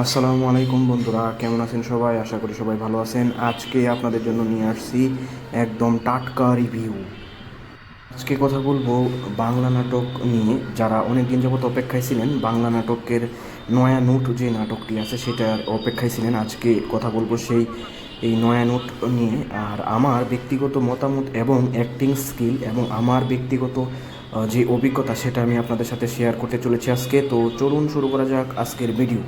আসসালামু আলাইকুম বন্ধুরা, কেমন আছেন সবাই? আশা করি সবাই ভালো আছেন। আজকে আপনাদের জন্য নিয়ে আসছি একদম টাটকা রিভিউ আজকে কথা বলব বাংলা নাটক নিয়ে। যারা অনেক দিন যাবত অপেক্ষায় ছিলেন, বাংলা নাটকের নয়া নোট যে নাটকটি আছে, সেটার অপেক্ষায় ছিলেন। আজকে কথা বলব সেই, এই নয়া নোট নিয়ে। আর আমার ব্যক্তিগত মতামত এবং অ্যাক্টিং স্কিল এবং আমার ব্যক্তিগত যে অভিজ্ঞতা, সেটা আমি আপনাদের সাথে শেয়ার করতে চলেছি আজকে। তো চলুন শুরু করা যাক আজকের ভিডিও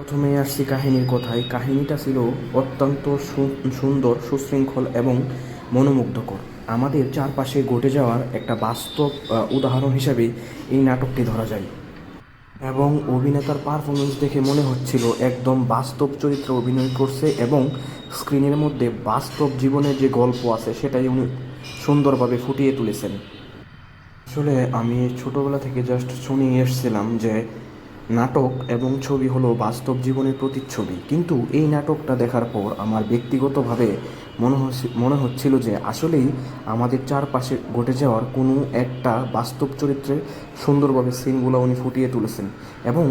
প্রথমে আসছি কাহিনীর কথায়। কাহিনীটা ছিল অত্যন্ত সুন্দর, সুশৃঙ্খল এবং মনোমুগ্ধকর। আমাদের চারপাশে ঘটে যাওয়ার একটা বাস্তব উদাহরণ হিসাবে এই নাটকটি ধরা যায়। এবং অভিনেতার পারফরমেন্স দেখে মনে হচ্ছিল একদম বাস্তব চরিত্রে অভিনয় করছে এবং স্ক্রিনের মধ্যে বাস্তব জীবনের যে গল্প আছে সেটাই উনি সুন্দরভাবে ফুটিয়ে তুলেছেন। আসলে আমি ছোটোবেলা থেকে জাস্ট শুনে এসেছিলাম যে নাটক এবং ছবি হলো বাস্তব জীবনের প্রতিচ্ছবি। কিন্তু এই নাটকটা দেখার পর আমার ব্যক্তিগতভাবে মনে মনে হচ্ছিল যে আসলেই আমাদের চারপাশে ঘটে যাওয়ার কোনো একটা বাস্তব চরিত্রে সুন্দরভাবে সিনগুলো উনি ফুটিয়ে তুলেছেন। এবং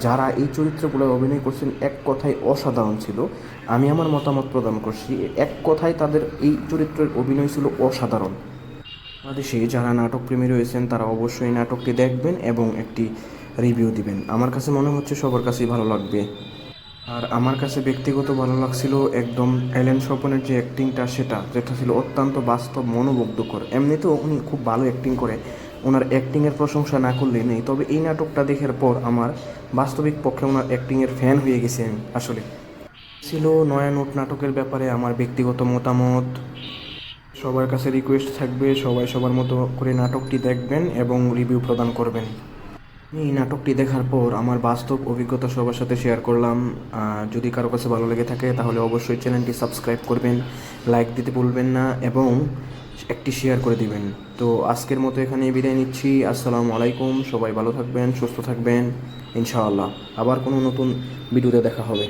যারা এই চরিত্রগুলো অভিনয় করছেন, এক কথায় অসাধারণ ছিল। আমি আমার মতামত প্রদান করছি, এক কথায় তাদের এই চরিত্রের অভিনয় ছিল অসাধারণ। বাংলাদেশে যারা নাটক প্রেমী রয়েছেন, তারা অবশ্যই নাটকটি দেখবেন এবং একটি রিভিউ দিবেন। আমার কাছে মনে হচ্ছে সবার কাছেই ভালো লাগবে। আর আমার কাছে ব্যক্তিগত ভালো লাগছিল একদম অ্যালেন স্বপনের যে অ্যাক্টিংটা সেটা, যেটা ছিল অত্যন্ত বাস্তব, মনোমুগ্ধকর। এমনিতেও উনি খুব ভালো অ্যাক্টিং করে। ওনার অ্যাক্টিংয়ের প্রশংসা না করলে নেই। তবে এই নাটকটা দেখার পর আমার বাস্তবিক পক্ষে ওনার অ্যাক্টিংয়ের ফ্যান হয়ে গেছি আমি, আসলে। ছিল নয়া নোট নাটকের ব্যাপারে আমার ব্যক্তিগত মতামত। সবার কাছে রিকোয়েস্ট থাকবে, সবাই সবার মতো করে নাটকটি দেখবেন এবং রিভিউ প্রদান করবেন। এই নাটকটি দেখার পর আমার বাস্তব অভিজ্ঞতা সবার সাথে শেয়ার করলাম। যদি কারও কাছে ভালো লেগে থাকে, তাহলে অবশ্যই চ্যানেলটি সাবস্ক্রাইব করবেন লাইক দিতে ভুলবেন না এবং একটি শেয়ার করে দিবেন। তো আজকের মতো এখানে বিদায় নিচ্ছি। আসসালামু আলাইকুম। সবাই ভালো থাকবেন, সুস্থ থাকবেন। ইনশাআল্লাহ। আবার কোনো নতুন ভিডিওতে দেখা হবে।